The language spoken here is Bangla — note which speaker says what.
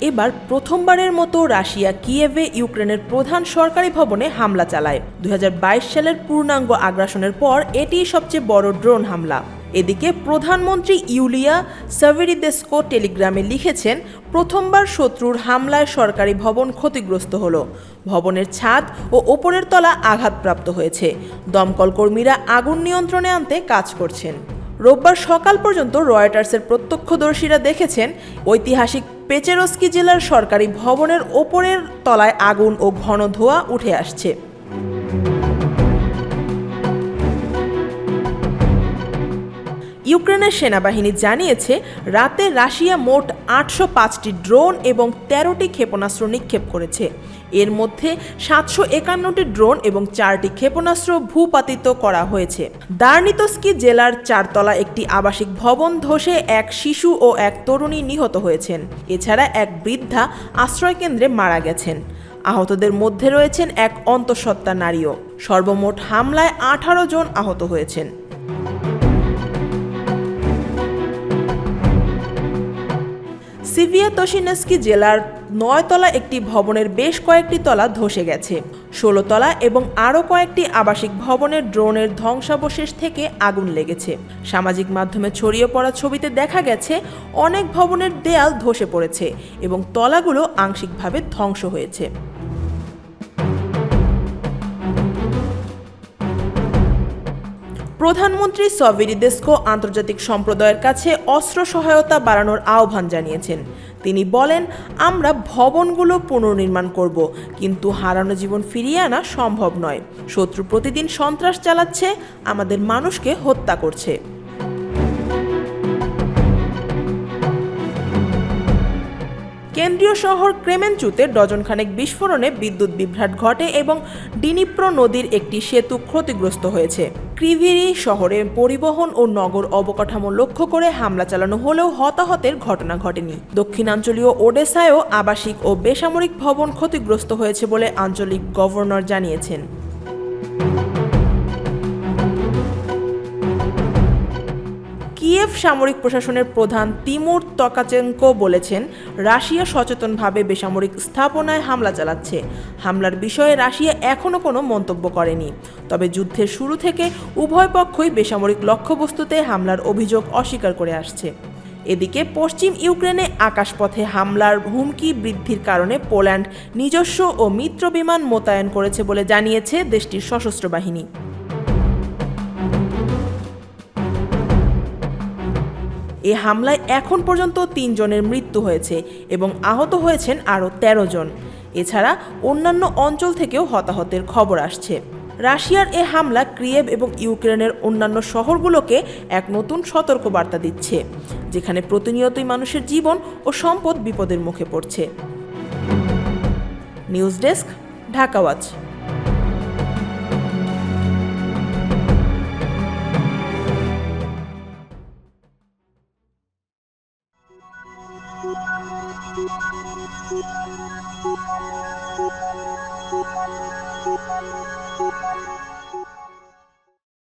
Speaker 1: এবার প্রথমবারের মতো রাশিয়া কিয়েভে ইউক্রেনের প্রধান সরকারি ভবনে হামলা চালায়। দুই হাজার বাইশ সালের পূর্ণাঙ্গ আগ্রাসনের পর এটিই সবচেয়ে বড় ড্রোন হামলা। এদিকে প্রধানমন্ত্রী ইউলিয়া সাভেরিদেস্কো টেলিগ্রামে লিখেছেন, প্রথমবার শত্রুর হামলায় সরকারি ভবন ক্ষতিগ্রস্ত হল। ভবনের ছাদ ও ওপরের তলা আঘাতপ্রাপ্ত হয়েছে। দমকল কর্মীরা আগুন নিয়ন্ত্রণে আনতে কাজ করছেন। রোববার সকাল পর্যন্ত রয়টার্সের প্রত্যক্ষদর্শীরা দেখেছেন, ঐতিহাসিক পেচেরস্কি জেলার সরকারি ভবনের ওপরের তলায় আগুন ও ঘন ধোঁয়া উঠে আসছে। ইউক্রেনের সেনাবাহিনী জানিয়েছে, রাতে রাশিয়া মোট আটশো পাঁচটি ড্রোন এবং তেরোটি ক্ষেপণাস্ত্র নিক্ষেপ করেছে। এর মধ্যে সাতশো একান্নটি ড্রোন এবং চারটি ক্ষেপণাস্ত্র ভূপাতিত করা হয়েছে। দার্নিতস্কি জেলার চারতলা একটি আবাসিক ভবন ধসে এক শিশু ও এক তরুণী নিহত হয়েছেন। এছাড়া এক বৃদ্ধা আশ্রয়কেন্দ্রে মারা গেছেন। আহতদের মধ্যে রয়েছেন এক অন্তঃসত্ত্বা নারীও। সর্বমোট হামলায় আঠারো জন আহত হয়েছেন। সিভিয়া তোশিনস্কি জেলার নয়তলা একটি ভবনের বেশ কয়েকটি তলা ধসে গেছে। ষোলো তলা এবং আরও কয়েকটি আবাসিক ভবনের ড্রোনের ধ্বংসাবশেষ থেকে আগুন লেগেছে। সামাজিক মাধ্যমে ছড়িয়ে পড়া ছবিতে দেখা গেছে, অনেক ভবনের দেয়াল ধসে পড়েছে এবং তলাগুলো আংশিকভাবে ধ্বংস হয়েছে। প্রধানমন্ত্রী সভেরিদেস্কো আন্তর্জাতিক সম্প্রদায়ের কাছে অস্ত্র সহায়তা বাড়ানোর আহ্বান জানিয়েছেন। তিনি বলেন, আমরা ভবনগুলো পুনর্নির্মাণ করব, কিন্তু হারানো জীবন ফিরিয়ে আনা সম্ভব নয়। শত্রু প্রতিদিন সন্ত্রাস চালাচ্ছে, আমাদের মানুষকে হত্যা করছে। কেন্দ্রীয় শহর ক্রেমেনচুতে ডজনখানেক বিস্ফোরণে বিদ্যুৎ বিভ্রাট ঘটে এবং ডিনিপ্রো নদীর একটি সেতু ক্ষতিগ্রস্ত হয়েছে। ক্রিভিরি শহরে পরিবহন ও নগর অবকাঠামো লক্ষ্য করে হামলা চালানো হলেও হতাহতের ঘটনা ঘটেনি। দক্ষিণাঞ্চলীয় ওডেসায়ও আবাসিক ও বেসামরিক ভবন ক্ষতিগ্রস্ত হয়েছে বলে আঞ্চলিক গভর্নর জানিয়েছেন। কিয়েভ সামরিক প্রশাসনের প্রধান তিমুর তকাচেঙ্কো বলেছেন, রাশিয়া সচেতনভাবে বেসামরিক স্থাপনায় হামলা চালাচ্ছে। হামলার বিষয়ে রাশিয়া এখনও কোনো মন্তব্য করেনি। তবে যুদ্ধের শুরু থেকে উভয় পক্ষই বেসামরিক লক্ষ্যবস্তুতে হামলার অভিযোগ অস্বীকার করে আসছে। এদিকে পশ্চিম ইউক্রেনে আকাশপথে হামলার হুমকি বৃদ্ধির কারণে পোল্যান্ড নিজস্ব ও মিত্র বিমান মোতায়েন করেছে বলে জানিয়েছে দেশটির সশস্ত্র বাহিনী। এ হামলায় এখন পর্যন্ত তিনজনের মৃত্যু হয়েছে এবং আহত হয়েছেন আরও ১৩ জন। এছাড়া অন্যান্য অঞ্চল থেকেও হতাহতের খবর আসছে। রাশিয়ার এ হামলা ক্রিয়েভ এবং ইউক্রেনের অন্যান্য শহরগুলোকে এক নতুন সতর্কবার্তা দিচ্ছে, যেখানে প্রতিনিয়তই মানুষের জীবন ও সম্পদ বিপদের মুখে পড়ছে। News desk, Dhaka
Speaker 2: Thank you.